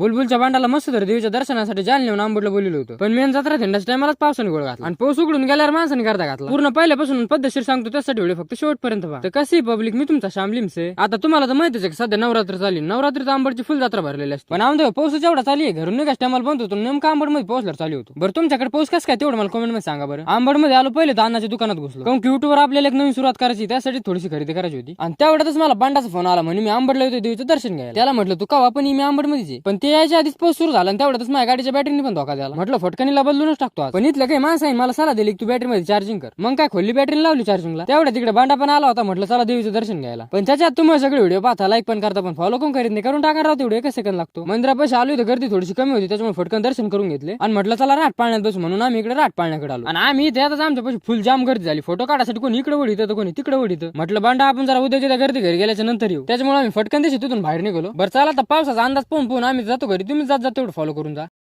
बुलबुलच्या बांडाला मस्त तर देवीच्या दर्शनासाठी जाल नेऊन आंबडला बोललो होतं. पण मेन जत्रा थंडाच्या टायमालाच पावसाने गोळ घातला. आणि पाऊस उघडून गेल्यावर माणसाने करता घातला. पूर्ण पहिल्यापासून पद्धतशीर सांगतो त्यासाठी व्हिडिओ फक्त शेवटपर्यंत पहा. तर कशी पब्लिक मी तुमचा शामलिमसे आता तुम्हाला तर माहितीच आहे सध्या नवरात्र चालली. नवरात्रीत आंबडची फुल जत्रा भरलेली असते. पण आमच्या पाऊस जेवढा चालू आहे घरून निघाच टायमाला बंद होतो नेमका आंबडमध्ये पोहोचल्यावर चालू होतो. बरं तुमच्याकडे पाऊस कसं काय तेवढं मला कमेंटमध्ये सांगा बरं. आंबडमध्ये आलो पहिले तर अन्नाच्या दुकानात घुसलो. कारण युट्यूबवर आपल्याला एक नवीन सुरुवात करायची त्यासाठी थोडीशी खरेदी करायची होती. आणि त्यावेळेस मला बांडाचा फोन आला म्हणे मी आंबडला होतो देवीचं दर्शन घ्यायला. त्याला म्हटलं तू कवा पण मी आंबडमध्ये पण ते यायच्या आधीच पाऊस सुरू झाला आणि तेवढ्यातच माझ्या गाडीच्या बॅटरीने पण धोका झाला. म्हटलं फटकणीला बदलूनच टाकतो आज. पण इथलं काही माणसं आहे मला सला दिली की तू बॅटरी मध्ये चार्जिंग कर. मग काय खोलली बॅटरी लावली चार्जिंगला तेवढ्या तिकडे बांडा पण आला होता म्हटलं चला देवीचं दर्शन घ्यायला. पण त्याच्यात तुम्ही सगळे व्हिडिओ पाहता लाईक पण करता पण फॉलो पण करीत नाही? करून टाका राहतो व्हिडिओ एक सेकंद लागतो. मंदिरापाशी आलो तर गर्दी थोडीशी कमी होती त्याच्यामुळे फटकन दर्शन करून घेतले. आणि म्हटलं चला राट पाळण्यात बसू म्हणून आम्ही इकडे राट पाळण्याकडे आलो. आणि आम्ही इथे आता आमच्या पाशी फुल जाम गर्दी झाली. फोटो काढायसाठी कोणी इकडे वडीत तर कोणी तिकडे वडीत म्हटलं बांडा आपण जरा उद्या त्या गर्दी घरी गेल्याच्यानंतर येऊ. त्याच्यामुळे आम्ही फटकन दिवशी तिथून बाहेर निघालो. बरं चला आता पावसाचा अंदाज पाहून पाहून आम्ही जातो घरी तुम्ही जात जा तेवढं फॉलो करून जा.